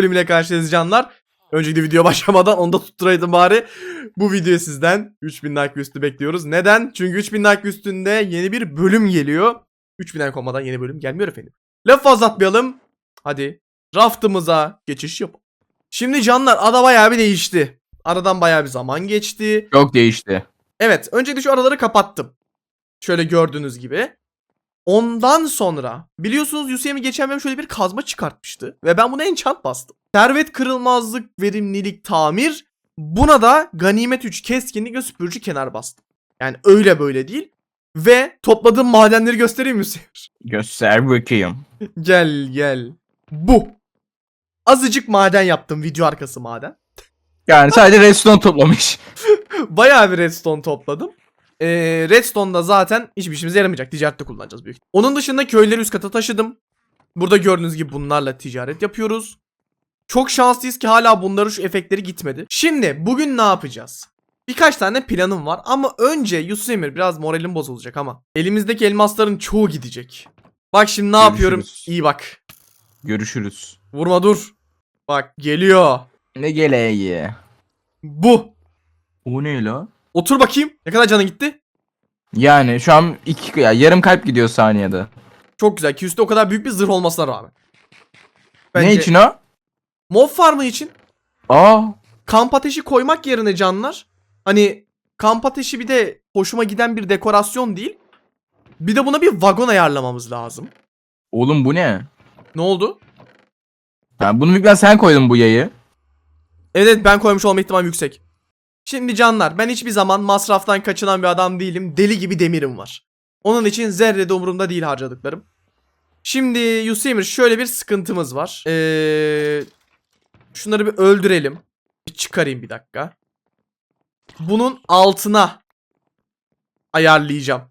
bölümüyle karşınızdayız canlar. Öncelikle video başlamadan onu da tutturaydım bari. Bu video sizden 3000 like üstü bekliyoruz. Neden? Çünkü 3000 like üstünde yeni bir bölüm geliyor. 3000 like olmadan yeni bölüm gelmiyor efendim. Laf fazla atmayalım. Hadi raftımıza geçiş yapalım. Şimdi canlar ada bayağı bir değişti. Aradan bayağı bir zaman geçti. Çok değişti. Evet, öncelikle şu araları kapattım. Şöyle gördüğünüz gibi. Ondan sonra biliyorsunuz Yusuf'e geçen bölüm şöyle bir kazma çıkartmıştı. Ve ben buna enchant bastım. Servet kırılmazlık, verimlilik, tamir. Buna da ganimet 3 keskinlik ve süpürücü kenar bastım. Yani öyle böyle değil. Ve topladığım madenleri göstereyim mi? Göster bakayım. gel gel. Bu. Azıcık maden yaptım. Video arkası maden. Yani sadece redstone toplamış. Bayağı bir redstone topladım. Ee, redstone da zaten hiçbir işimize yaramayacak. Ticarette kullanacağız büyük. Onun dışında köyleri üst kata taşıdım. Burada gördüğünüz gibi bunlarla ticaret yapıyoruz. Çok şanslıyız ki hala bunların şu efektleri gitmedi. Şimdi bugün ne yapacağız? Birkaç tane planım var ama önce Yusuf Emir biraz moralim bozulacak ama elimizdeki elmasların çoğu gidecek. Bak şimdi ne yapıyorum? Görüşürüz. İyi bak. Görüşürüz. Vurma dur. Bak geliyor. Ne geleği? Bu. O ne la? Otur bakayım. Ne kadar canı gitti? Yani şu an iki ya yarım kalp gidiyor saniyede. Çok güzel ki üstte o kadar büyük bir zırh olmasına rağmen. Ne için o? Mob farmı için Aa, kamp ateşi koymak yerine canlar. Hani kamp ateşi bir de hoşuma giden bir dekorasyon değil. Bir de buna bir vagon ayarlamamız lazım. oğlum bu ne? Ne oldu? Ben bunu büyük sen koydun bu yayı. Evet ben koymuş olma ihtimali yüksek. Şimdi canlar ben hiçbir zaman masraftan kaçınan bir adam değilim. Deli gibi demirim var. Onun için zerre de umurumda değil harcadıklarım. Şimdi Yusemir şöyle bir sıkıntımız var. Ee, şunları bir öldürelim. Bir çıkarayım bir dakika. Bunun altına ayarlayacağım.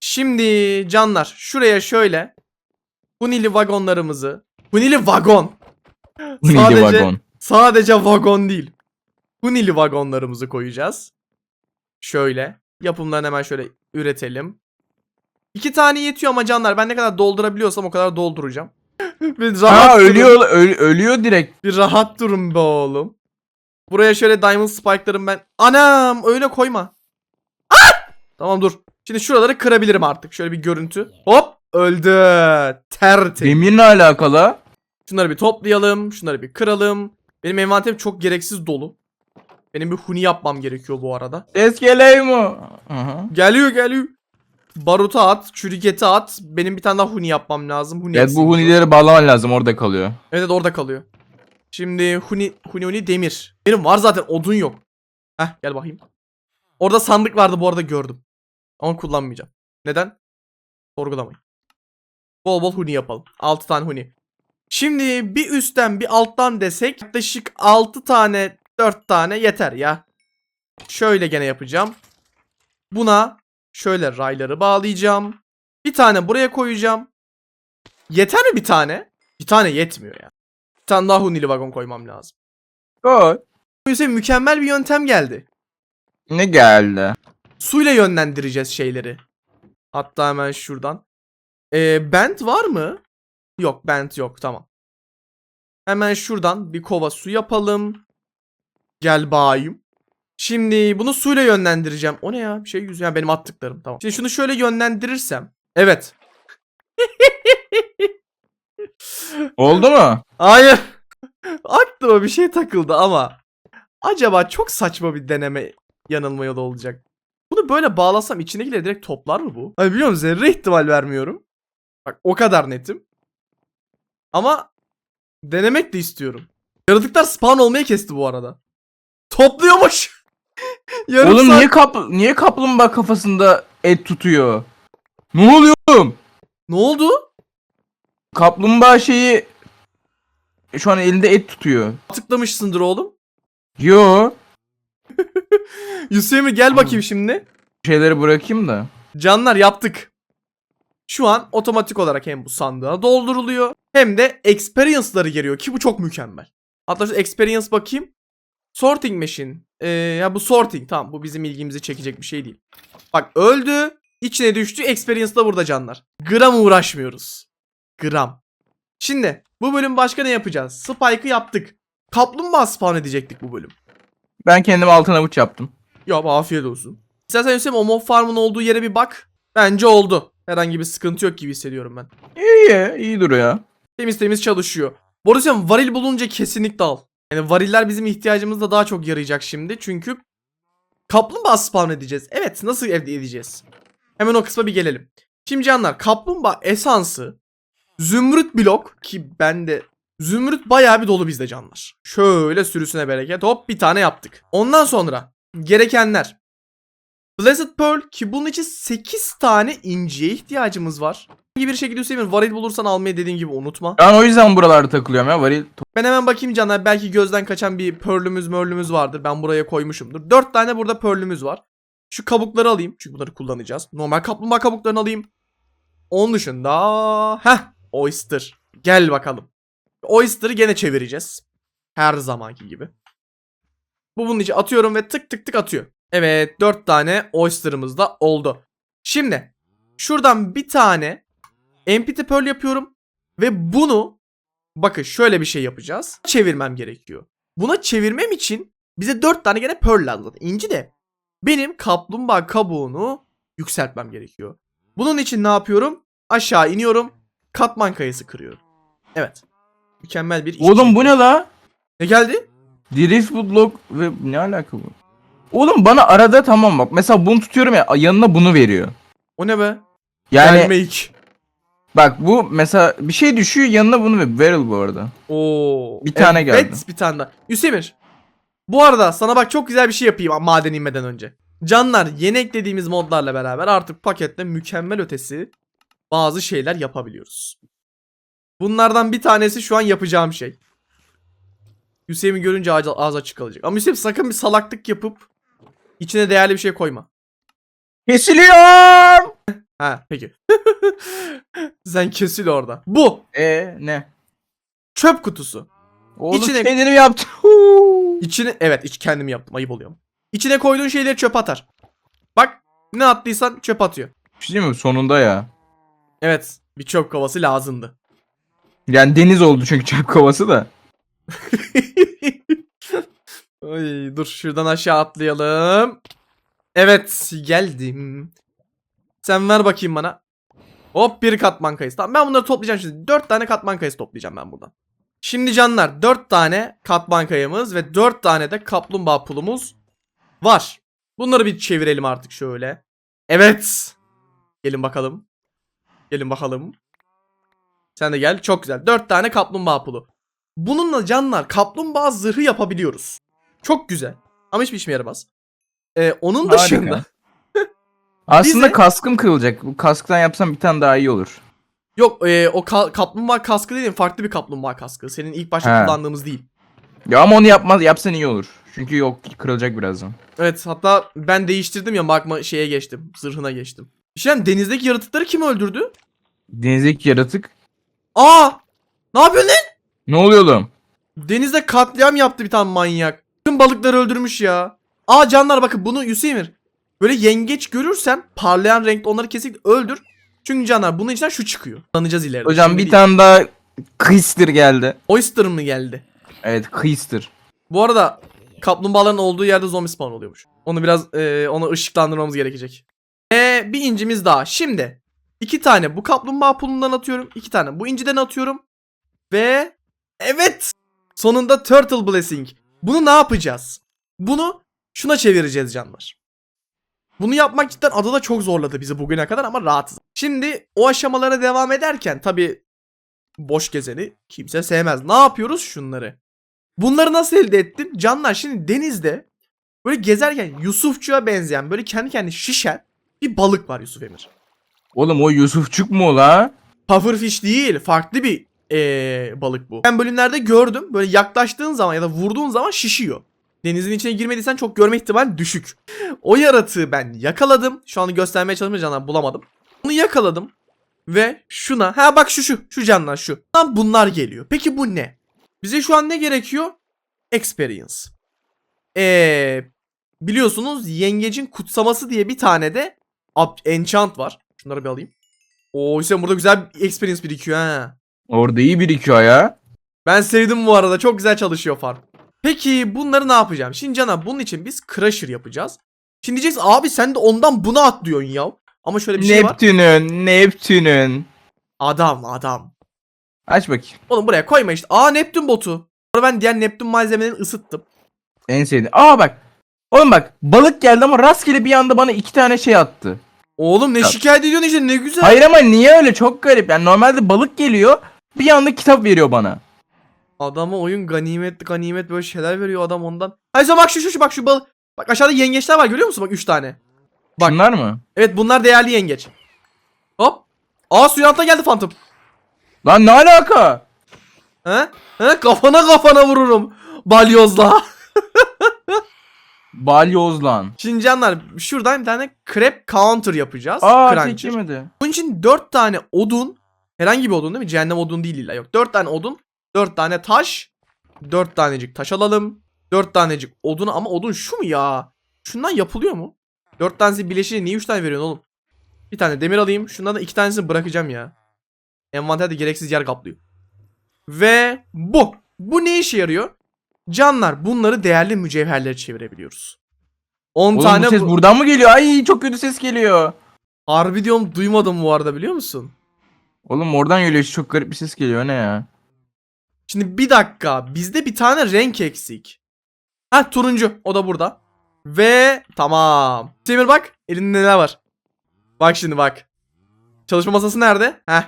Şimdi canlar şuraya şöyle Hunili vagonlarımızı Hunili vagon neydi Sadece- vagon? Sadece vagon değil. Hunili vagonlarımızı koyacağız. Şöyle. Yapımlarını hemen şöyle üretelim. İki tane yetiyor ama canlar ben ne kadar doldurabiliyorsam o kadar dolduracağım. bir rahat Ha durun. ölüyor öl- ölüyor direkt. Bir rahat durun be oğlum. Buraya şöyle diamond spike'larım ben. Anam öyle koyma. Ah! Tamam dur. Şimdi şuraları kırabilirim artık. Şöyle bir görüntü. Hop öldü. Tertemiz. Demirle alakalı. Şunları bir toplayalım. Şunları bir kıralım. Benim envanterim çok gereksiz dolu. Benim bir huni yapmam gerekiyor bu arada. Ses mi? Aha. Geliyor geliyor. Baruta at, çürüketi at. Benim bir tane daha huni yapmam lazım. Huni Evet bu hunileri bağlaman lazım orada kalıyor. Evet evet, orada kalıyor. Şimdi huni huni huni demir. Benim var zaten odun yok. Heh gel bakayım. Orada sandık vardı bu arada gördüm. Ama kullanmayacağım. Neden? Sorgulamayın. Bol bol huni yapalım. 6 tane huni. Şimdi bir üstten bir alttan desek yaklaşık 6 tane 4 tane yeter ya. Şöyle gene yapacağım. Buna şöyle rayları bağlayacağım. Bir tane buraya koyacağım. Yeter mi bir tane? Bir tane yetmiyor ya. Bir tane daha hunili vagon koymam lazım. Koy. Yüzden mükemmel bir yöntem geldi. Ne geldi? Suyla yönlendireceğiz şeyleri. Hatta hemen şuradan. Ee, bent var mı? Yok bent yok tamam. Hemen şuradan bir kova su yapalım. Gel bayım. Şimdi bunu suyla yönlendireceğim. O ne ya? Bir şey yüzüyor. Ha, benim attıklarım. Tamam. Şimdi şunu şöyle yönlendirirsem. Evet. Oldu mu? Hayır. Aklıma bir şey takıldı ama acaba çok saçma bir deneme yanılma yolu olacak. Bunu böyle bağlasam içindekileri direkt toplar mı bu? Hani biliyorum zerre ihtimal vermiyorum. Bak o kadar netim. Ama denemek de istiyorum. Yaratıklar spawn olmayı kesti bu arada. Topluyormuş. Yarım oğlum saat- niye kap niye kaplumbağa kafasında et tutuyor? Ne oluyor oğlum? Ne oldu? Kaplumbağa şeyi şu an elinde et tutuyor. Tıklamışsındır oğlum. Yo. Yusuf'u gel bakayım şimdi. Şeyleri bırakayım da. Canlar yaptık. Şu an otomatik olarak hem bu sandığa dolduruluyor hem de experience'ları geliyor ki bu çok mükemmel. Hatta şu experience bakayım. Sorting machine. Ee, ya bu sorting tamam bu bizim ilgimizi çekecek bir şey değil. Bak öldü. içine düştü. Experience da burada canlar. Gram uğraşmıyoruz. Gram. Şimdi bu bölüm başka ne yapacağız? Spike'ı yaptık. Kaplumbağa spawn edecektik bu bölüm. Ben kendim altın avuç yaptım. Ya afiyet olsun. İstersen Hüseyin o mob farmın olduğu yere bir bak. Bence oldu. Herhangi bir sıkıntı yok gibi hissediyorum ben. İyi iyi, iyi duruyor. Temiz temiz çalışıyor. Hüseyin, varil bulunca kesinlikle al. Yani variller bizim ihtiyacımızda daha çok yarayacak şimdi. Çünkü kaplumbağa spawn edeceğiz. Evet nasıl elde edeceğiz? Hemen o kısma bir gelelim. Şimdi canlar kaplumbağa esansı zümrüt blok ki bende zümrüt bayağı bir dolu bizde canlar. Şöyle sürüsüne bereket hop bir tane yaptık. Ondan sonra gerekenler Blessed Pearl ki bunun için 8 tane inciye ihtiyacımız var. Herhangi bir şekilde Hüseyin varil bulursan almayı dediğim gibi unutma. Ben o yüzden buralarda takılıyorum ya. Varil Ben hemen bakayım canlar belki gözden kaçan bir pearl'ümüz mörlümüz vardır. Ben buraya koymuşumdur. 4 tane burada pearl'ümüz var. Şu kabukları alayım çünkü bunları kullanacağız. Normal kaplumbağa kabuklarını alayım. Onun dışında heh oyster. Gel bakalım. Oyster'ı gene çevireceğiz. Her zamanki gibi. Bu bunun için atıyorum ve tık tık tık atıyor. Evet 4 tane oyster'ımız da oldu. Şimdi şuradan bir tane empty pearl yapıyorum ve bunu Bakın şöyle bir şey yapacağız. Çevirmem gerekiyor. Buna çevirmem için bize 4 tane gene pearl lazım. İnci de benim kaplumbağa kabuğunu yükseltmem gerekiyor. Bunun için ne yapıyorum? Aşağı iniyorum. Katman kayası kırıyorum. Evet. Mükemmel bir iş. Oğlum bu ne la? Ne geldi? Drift block ve ne alaka bu? Oğlum bana arada tamam bak. Mesela bunu tutuyorum ya yanına bunu veriyor. O ne be? Yani Gelmek. bak bu mesela bir şey düşüyor yanına bunu ver. Barrel bu arada. Oo. Bir tane evet, geldi. bir tane daha. Yusemir. Bu arada sana bak çok güzel bir şey yapayım maden inmeden önce. Canlar yeni eklediğimiz modlarla beraber artık pakette mükemmel ötesi bazı şeyler yapabiliyoruz. Bunlardan bir tanesi şu an yapacağım şey. Hüseyin'i görünce ağız, ağız açık kalacak. Ama Hüseyin sakın bir salaklık yapıp içine değerli bir şey koyma. Kesiliyor. Ha peki. Sen kesil orada. Bu E ne? çöp kutusu. Oğlum İçine- kendini mi yaptın? Huu. İçine evet iç kendim yaptım ayıp oluyor. İçine koyduğun şeyleri çöp atar. Bak ne attıysan çöp atıyor. Bir şey diyeyim mi? Sonunda ya. Evet bir çöp kovası lazımdı. Yani deniz oldu çünkü çöp kovası da. Ay, dur şuradan aşağı atlayalım. Evet geldim. Sen ver bakayım bana. Hop bir katman kayısı. Tamam ben bunları toplayacağım şimdi. 4 tane katman kayısı toplayacağım ben buradan. Şimdi canlar 4 tane katman kayamız ve 4 tane de kaplumbağa pulumuz var. Bunları bir çevirelim artık şöyle. Evet. Gelin bakalım. Gelin bakalım. Sen de gel. Çok güzel. 4 tane kaplumbağa pulu. Bununla canlar kaplumbağa zırhı yapabiliyoruz. Çok güzel. Ama hiçbir işime yaramaz. Ee, onun Harika. dışında Aslında Bize- kaskım kırılacak. Bu kasktan yapsam bir tane daha iyi olur. yok e, o ka- kaplumbağa kaskı değil farklı bir kaplumbağa kaskı. Senin ilk başta He. kullandığımız değil. Ya ama onu yapmaz yapsan iyi olur. Çünkü yok kırılacak birazdan. Evet hatta ben değiştirdim ya magma şeye geçtim. Zırhına geçtim. Şimdi denizdeki yaratıkları kim öldürdü? Denizdeki yaratık. Aa! Ne yapıyorsun lan? Ne oluyor oğlum? Denizde katliam yaptı bir tane manyak. Tüm balıkları öldürmüş ya. Aa canlar bakın bunu Yusemir. Böyle yengeç görürsen parlayan renkte onları kesinlikle öldür. Çünkü canlar bunun içinden şu çıkıyor. Anlayacağız ileride. Hocam Şimdi bir değil. tane daha kıyıstır geldi. Oyster mı geldi? Evet kıyıstır. Bu arada kaplumbağaların olduğu yerde zombi spawn oluyormuş. Onu biraz e, onu ışıklandırmamız gerekecek. Ve bir incimiz daha. Şimdi iki tane bu kaplumbağa pulundan atıyorum. iki tane bu inciden atıyorum. Ve evet sonunda Turtle Blessing. Bunu ne yapacağız? Bunu şuna çevireceğiz canlar. Bunu yapmak cidden adada çok zorladı bizi bugüne kadar ama rahatız. Şimdi o aşamalara devam ederken tabi boş gezeni kimse sevmez. Ne yapıyoruz şunları? Bunları nasıl elde ettim? Canlar şimdi denizde böyle gezerken Yusufçuğa benzeyen böyle kendi kendine şişen bir balık var Yusuf Emir. Oğlum o Yusufçuk mu o la? Pufferfish değil farklı bir eee, balık bu. Ben bölümlerde gördüm böyle yaklaştığın zaman ya da vurduğun zaman şişiyor. Denizin içine girmediysen çok görme ihtimali düşük. O yaratığı ben yakaladım. Şu an göstermeye çalışmaya canlar bulamadım. Onu yakaladım. Ve şuna ha bak şu şu şu canlar şu. Lan bunlar geliyor. Peki bu ne? Bize şu an ne gerekiyor? Experience. Eee biliyorsunuz yengecin kutsaması diye bir tane de enchant var. Şunları bir alayım. Oo Hüseyin burada güzel bir experience birikiyor ha. Orada iyi birikiyor ya. Ben sevdim bu arada. Çok güzel çalışıyor farm. Peki bunları ne yapacağım? Şimdi Cana bunun için biz Crusher yapacağız. Şimdi diyeceksin abi sen de ondan buna at diyorsun ya. Ama şöyle bir şey var. Neptün'ün, Neptün'ün. Adam adam. Aç bakayım. Oğlum buraya koyma işte. Aa Neptün botu. Sonra ben diğer Neptün malzemelerini ısıttım. En sevdiğim. Aa bak. Oğlum bak balık geldi ama rastgele bir anda bana iki tane şey attı. Oğlum ne Ya- şikayet ediyorsun işte ne güzel. Hayır ama niye öyle çok garip. Yani normalde balık geliyor bir anda kitap veriyor bana. Adama oyun ganimet ganimet böyle şeyler veriyor adam ondan. Sen bak şu şu şu bak şu bal. Bak aşağıda yengeçler var görüyor musun? Bak 3 tane. Bak. Bunlar mı? Evet bunlar değerli yengeç. Hop. Aa suyun altına geldi Phantom. Lan ne alaka? He? He? Kafana kafana vururum. Balyozla. Balyoz lan. Şimdi canlar şuradan bir tane crab counter yapacağız. Aa Cruncher. tek yemedi. Bunun için 4 tane odun. Herhangi bir odun değil mi? Cehennem odun değil illa yok. 4 tane odun. 4 tane taş. 4 tanecik taş alalım. 4 tanecik odun ama odun şu mu ya? Şundan yapılıyor mu? 4 tanesi bileşiği niye 3 tane veriyorsun oğlum? Bir tane demir alayım. Şundan da 2 tanesini bırakacağım ya. Envanterde gereksiz yer kaplıyor. Ve bu. Bu ne işe yarıyor? Canlar bunları değerli mücevherlere çevirebiliyoruz. 10 Oğlum tane bu ses bu- buradan mı geliyor? Ay çok kötü ses geliyor. Harbi diyorum duymadım bu arada biliyor musun? Oğlum oradan geliyor çok garip bir ses geliyor ne ya? Şimdi bir dakika. Bizde bir tane renk eksik. Ha turuncu. O da burada. Ve tamam. Semir bak. Elinde neler var. Bak şimdi bak. Çalışma masası nerede? Heh.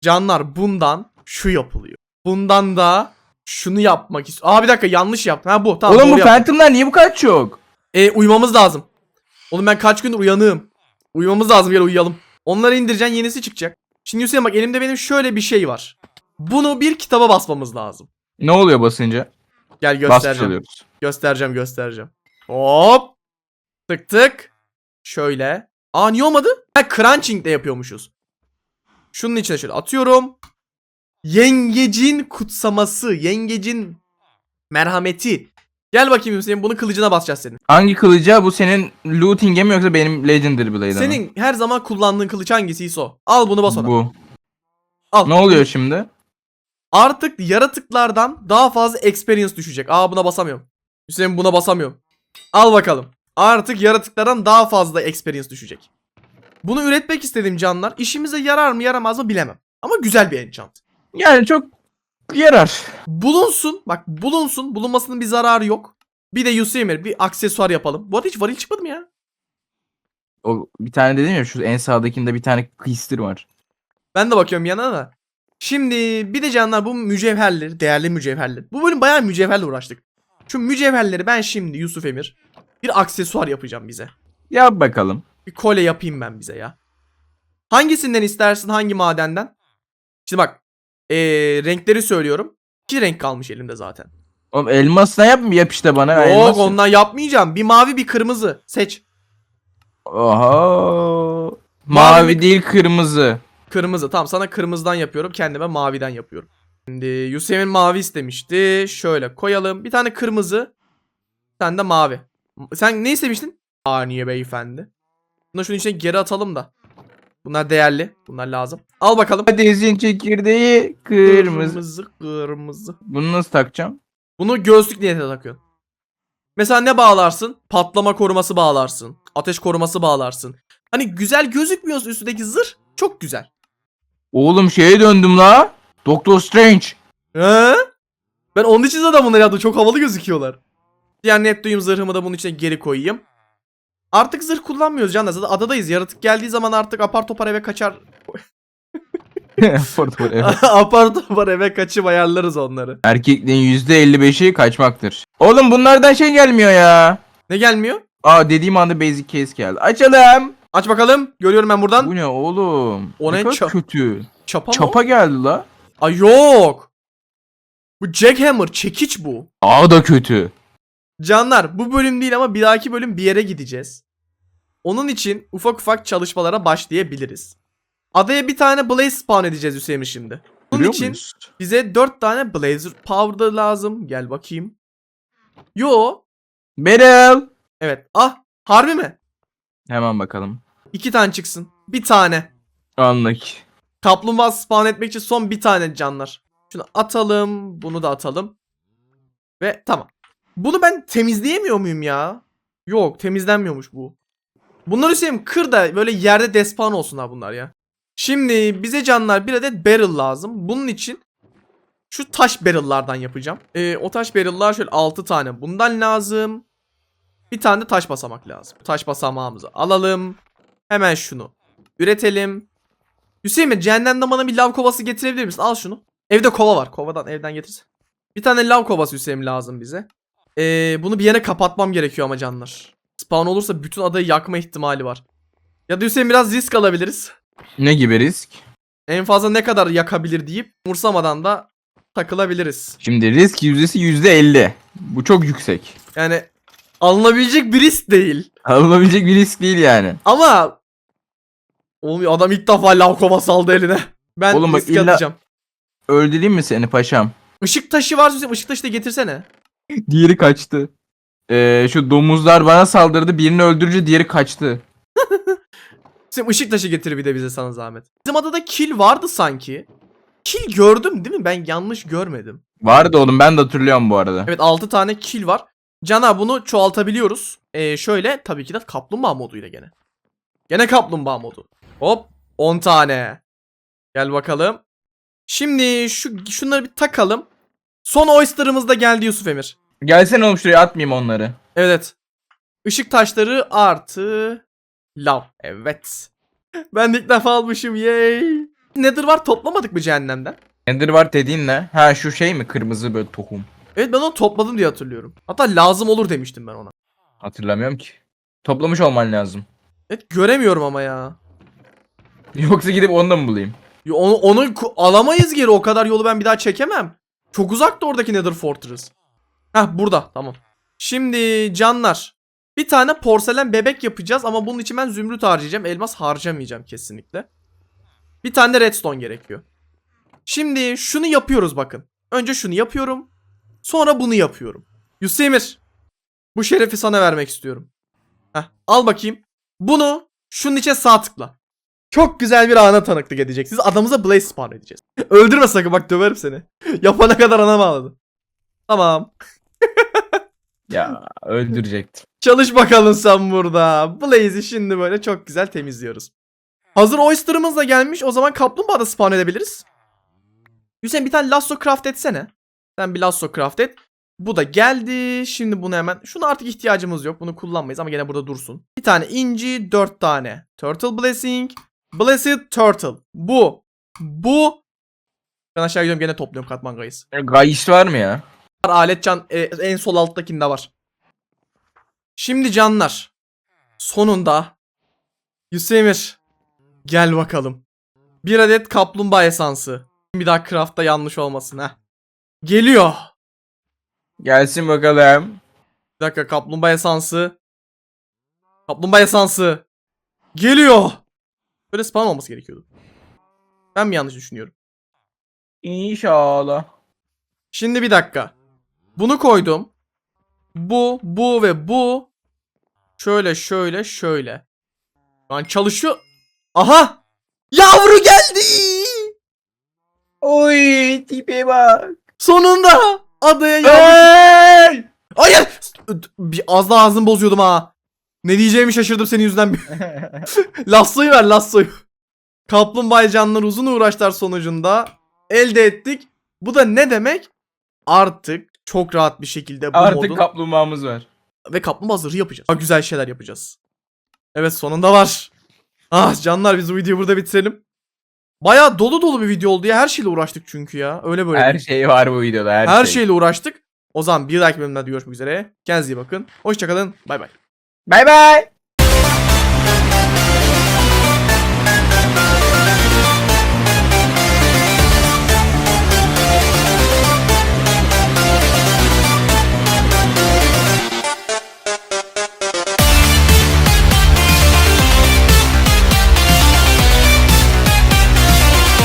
Canlar bundan şu yapılıyor. Bundan da şunu yapmak istiyorum. Aa bir dakika yanlış yaptım. Ha bu. Tamam Oğlum bu yaptım. Phantom'lar niye bu kadar çok? E uyumamız lazım. Oğlum ben kaç gündür uyanığım. Uyumamız lazım gel uyuyalım. Onları indireceksin yenisi çıkacak. Şimdi Hüseyin bak elimde benim şöyle bir şey var. Bunu bir kitaba basmamız lazım. Ne oluyor basınca? Gel göstereceğim. Göstereceğim göstereceğim. Hop. Tık tık. Şöyle. Aa niye olmadı? Ha crunching de yapıyormuşuz. Şunun içine şöyle atıyorum. Yengecin kutsaması. Yengecin merhameti. Gel bakayım Hüseyin bunu kılıcına basacağız senin. Hangi kılıca bu senin looting'e mi yoksa benim legendary blade'e mi? Senin her zaman kullandığın kılıç hangisiyse o. Al bunu bas ona. Bu. Al. Ne oluyor şimdi? Artık yaratıklardan daha fazla experience düşecek. Aa buna basamıyorum. Hüseyin buna basamıyorum. Al bakalım. Artık yaratıklardan daha fazla experience düşecek. Bunu üretmek istediğim canlar işimize yarar mı yaramaz mı bilemem. Ama güzel bir enchant. Yani çok yarar. Bulunsun. Bak bulunsun. Bulunmasının bir zararı yok. Bir de Yusimir bir aksesuar yapalım. Bu arada hiç varil çıkmadı mı ya? O bir tane dedim ya şu en sağdakinde bir tane kıystır var. Ben de bakıyorum yana da. Şimdi bir de canlar bu mücevherleri, değerli mücevherler. Bu bölüm bayağı mücevherle uğraştık. Şu mücevherleri ben şimdi Yusuf Emir bir aksesuar yapacağım bize. Yap bakalım. Bir kolye yapayım ben bize ya. Hangisinden istersin hangi madenden? Şimdi bak ee, renkleri söylüyorum. İki renk kalmış elimde zaten. Oğlum elmasına yap yap işte bana. Yok elmas yap. ondan yapmayacağım. Bir mavi bir kırmızı. Seç. Oha. Mavi Mavi, değil kırmızı. Kırmızı. Tamam sana kırmızıdan yapıyorum. Kendime maviden yapıyorum. Şimdi Yusuf'un mavi istemişti. Şöyle koyalım. Bir tane kırmızı. Tane de mavi. Sen ne istemiştin? Saniye beyefendi. Bunu şunun içine geri atalım da. Bunlar değerli. Bunlar lazım. Al bakalım. Patates'in çekirdeği kırmızı. Kırmızı. Kırmızı. Bunu nasıl takacağım? Bunu göğüslük niyetine takıyorsun. Mesela ne bağlarsın? Patlama koruması bağlarsın. Ateş koruması bağlarsın. Hani güzel gözükmüyorsa üstündeki zırh çok güzel. Oğlum şeye döndüm la. Doctor Strange. He? Ben onun için zaten bunları yaptım. Çok havalı gözüküyorlar. Diğer Neptunium zırhımı da bunun içine geri koyayım. Artık zırh kullanmıyoruz canlar. Zaten adadayız. Yaratık geldiği zaman artık apar topar eve kaçar. Portföy, evet. apar topar eve kaçıp ayarlarız onları. Erkekliğin %55'i kaçmaktır. Oğlum bunlardan şey gelmiyor ya. Ne gelmiyor? Aa dediğim anda basic case geldi. Açalım. Aç bakalım. Görüyorum ben buradan. Bu ne oğlum? O ne kadar ça- kötü. Çapa mı? Çapa geldi la. Ay yok. Bu Jackhammer çekiç bu. Aa da kötü. Canlar bu bölüm değil ama bir dahaki bölüm bir yere gideceğiz. Onun için ufak ufak çalışmalara başlayabiliriz. Adaya bir tane blaze spawn edeceğiz Hüseyin şimdi. Bunun Görüyor için muyuz? bize 4 tane blazer powder lazım. Gel bakayım. Yo. Beryl. Evet. Ah. Harbi mi? Hemen bakalım. 2 tane çıksın. Bir tane. Anlık. Kaplumbağa spawn etmek için son bir tane canlar. Şunu atalım. Bunu da atalım. Ve tamam. Bunu ben temizleyemiyor muyum ya? Yok temizlenmiyormuş bu. Bunları Hüseyin kır da böyle yerde despawn olsunlar bunlar ya. Şimdi bize canlar bir adet barrel lazım. Bunun için şu taş barrel'lardan yapacağım. Ee, o taş barrel'lar şöyle 6 tane bundan lazım. Bir tane de taş basamak lazım. Taş basamağımızı alalım. Hemen şunu üretelim. Hüseyin Bey, cehennemden bana bir lav kovası getirebilir misin? Al şunu. Evde kova var. Kovadan evden getir. Bir tane lav kovası Hüseyin lazım bize. Ee, bunu bir yere kapatmam gerekiyor ama canlar. Spawn olursa bütün adayı yakma ihtimali var. Ya da Hüseyin biraz risk alabiliriz. Ne gibi risk? En fazla ne kadar yakabilir deyip umursamadan da takılabiliriz. Şimdi risk yüzdesi yüzde elli. Bu çok yüksek. Yani alınabilecek bir risk değil. Alınabilecek bir risk değil yani. Ama Oğlum adam ilk defa lav kovası aldı eline. Ben Oğlum bak risk illa- atacağım. Öldüreyim mi seni paşam? Işık taşı var Hüseyin. Işık taşı da getirsene. Diğeri kaçtı. Ee, şu domuzlar bana saldırdı. Birini öldürünce diğeri kaçtı. Hüseyin ışık taşı getir bir de bize sana zahmet. Bizim adada kil vardı sanki. Kil gördüm değil mi? Ben yanlış görmedim. Vardı oğlum ben de hatırlıyorum bu arada. Evet 6 tane kil var. Cana bunu çoğaltabiliyoruz. Ee, şöyle tabii ki de kaplumbağa moduyla gene. Gene kaplumbağa modu. Hop 10 tane. Gel bakalım. Şimdi şu şunları bir takalım. Son oyster'ımız da geldi Yusuf Emir. Gelsene oğlum şuraya atmayayım onları. Evet. Işık taşları artı lav. Evet. Ben de ilk defa almışım. Yay. Nether var toplamadık mı cehennemden? Ender var dediğin ne? Ha şu şey mi? Kırmızı böyle tohum. Evet ben onu topladım diye hatırlıyorum. Hatta lazım olur demiştim ben ona. Hatırlamıyorum ki. Toplamış olman lazım. Evet göremiyorum ama ya. Yoksa gidip onu da mı bulayım? Ya Onu, onu ku- alamayız geri o kadar yolu ben bir daha çekemem. Çok uzakta oradaki Nether Fortress. Heh burada tamam. Şimdi canlar. Bir tane porselen bebek yapacağız ama bunun için ben zümrüt harcayacağım. Elmas harcamayacağım kesinlikle. Bir tane redstone gerekiyor. Şimdi şunu yapıyoruz bakın. Önce şunu yapıyorum. Sonra bunu yapıyorum. Yusemir. Bu şerefi sana vermek istiyorum. Heh, al bakayım. Bunu şunun içine sağ tıkla. Çok güzel bir ana tanıklık edeceksiniz. Adamıza Blaze spawn edeceğiz. Öldürme sakın bak döverim seni. Yapana kadar anam ağladı. Tamam. Ya öldürecektim. Çalış bakalım sen burada. Blaze'i şimdi böyle çok güzel temizliyoruz. Hazır oyster'ımız da gelmiş. O zaman kaplumbağa da spawn edebiliriz. Hüseyin bir tane lasso craft etsene. Sen bir lasso craft et. Bu da geldi. Şimdi bunu hemen... Şuna artık ihtiyacımız yok. Bunu kullanmayız ama gene burada dursun. Bir tane inci, dört tane. Turtle blessing. Blessed turtle. Bu. Bu. Ben aşağı gidiyorum gene topluyorum katman gayız. Gayiş var mı ya? Alet can e, en sol alttakinde var. Şimdi canlar. Sonunda Yusemir gel bakalım. Bir adet kaplumbağa esansı. Bir daha craft'ta yanlış olmasın ha. Geliyor. Gelsin bakalım. Bir dakika kaplumbağa esansı. Kaplumbağa esansı. Geliyor. Böyle spawn olması gerekiyordu. Ben mi yanlış düşünüyorum? İnşallah. Şimdi bir dakika. Bunu koydum. Bu, bu ve bu. Şöyle, şöyle, şöyle. Şu an çalışıyor. Aha! Yavru geldi! Oy tipe bak. Sonunda! Adaya yavru... Hey! Hayır! Bir az daha ağzını bozuyordum ha. Ne diyeceğimi şaşırdım senin yüzünden. lassoyu ver lassoyu. Kaplumbağa canlılar uzun uğraşlar sonucunda elde ettik. Bu da ne demek? Artık çok rahat bir şekilde bu Artık modun kaplumbağamız var. ve kaplumbağa zırhı yapacağız. Daha güzel şeyler yapacağız. Evet sonunda var. Ah canlar biz bu videoyu burada bitirelim. Baya dolu dolu bir video oldu ya. Her şeyle uğraştık çünkü ya. Öyle böyle. Her şey var bu videoda her, Her şey. şeyle uğraştık. O zaman bir dahaki bölümde görüşmek üzere. Kendinize iyi bakın. Hoşçakalın. Bay bay. Bay bay.